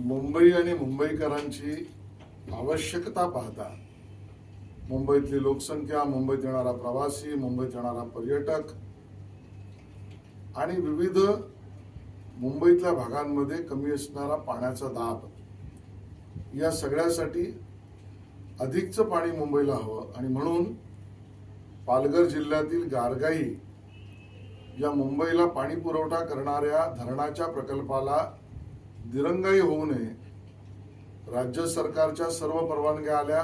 मुंबई आणि मुंबईकरांची आवश्यकता पाहता मुंबईतली लोकसंख्या मुंबईत येणारा प्रवासी मुंबईत येणारा पर्यटक आणि विविध मुंबईतल्या भागांमध्ये कमी असणारा पाण्याचा दाब. या सगळ्यासाठी अधिकचं पाणी मुंबईला हवं आणि म्हणून पालघर जिल्ह्यातील गारगाई या मुंबईला पाणी पुरवठा करणाऱ्या धरणाच्या प्रकल्पाला दिरंगाई होऊ नये. राज्य सरकारच्या सर्व परवानग्या आल्या.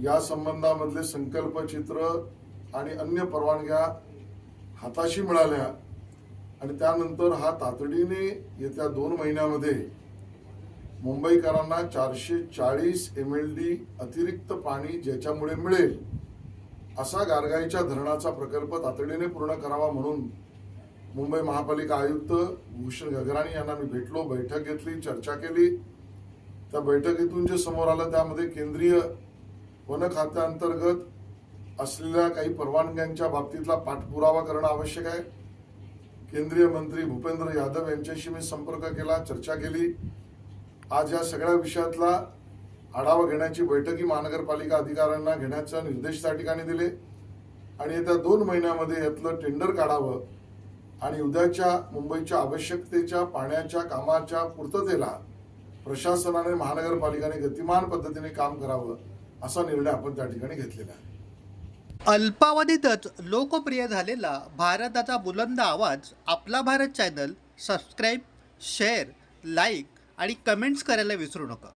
या संबंधामधले संकल्पचित्र आणि अन्य परवानग्या हाताशी मिळाल्या आणि त्यानंतर हा तातडीने येत्या दोन महिन्यामध्ये मुंबईकरांना चारशे चाळीस एम एल डी अतिरिक्त पाणी ज्याच्यामुळे मिळेल असा गारगाईच्या धरणाचा प्रकल्प तातडीने पूर्ण करावा म्हणून मुंबई महापालिका आयुक्त भूषण गगराणी यांना मी भेटलो बैठक घेतली चर्चा केली. त्या बैठकीतून जे समोर आलं त्यामध्ये केंद्रीय वन खात्याअंतर्गत असलेल्या काही परवानग्यांच्या बाबतीतला पाठपुरावा करणं आवश्यक आहे. केंद्रीय मंत्री भूपेंद्र यादव यांच्याशी मी संपर्क केला चर्चा केली. आज या सगळ्या विषयातला आढावा घेण्याची बैठकी महानगरपालिका अधिकाऱ्यांना घेण्याचा निर्देश त्या ठिकाणी दिले. आणि येत्या दोन महिन्यामध्ये यातलं टेंडर काढावं आणि उद्याच्या मुंबईच्या आवश्यकतेच्या पाण्याच्या कामाच्या पूर्ततेला प्रशासनाने महानगरपालिकाने गतिमान पद्धतीने काम करावं असा निर्णय आपण त्या ठिकाणी घेतलेला आहे. अल्पावधीतच लोकप्रिय झालेला भारताचा बुलंद आवाज आपला Bharat channel subscribe share like आणि कमेंट्स करायला विसरू नका.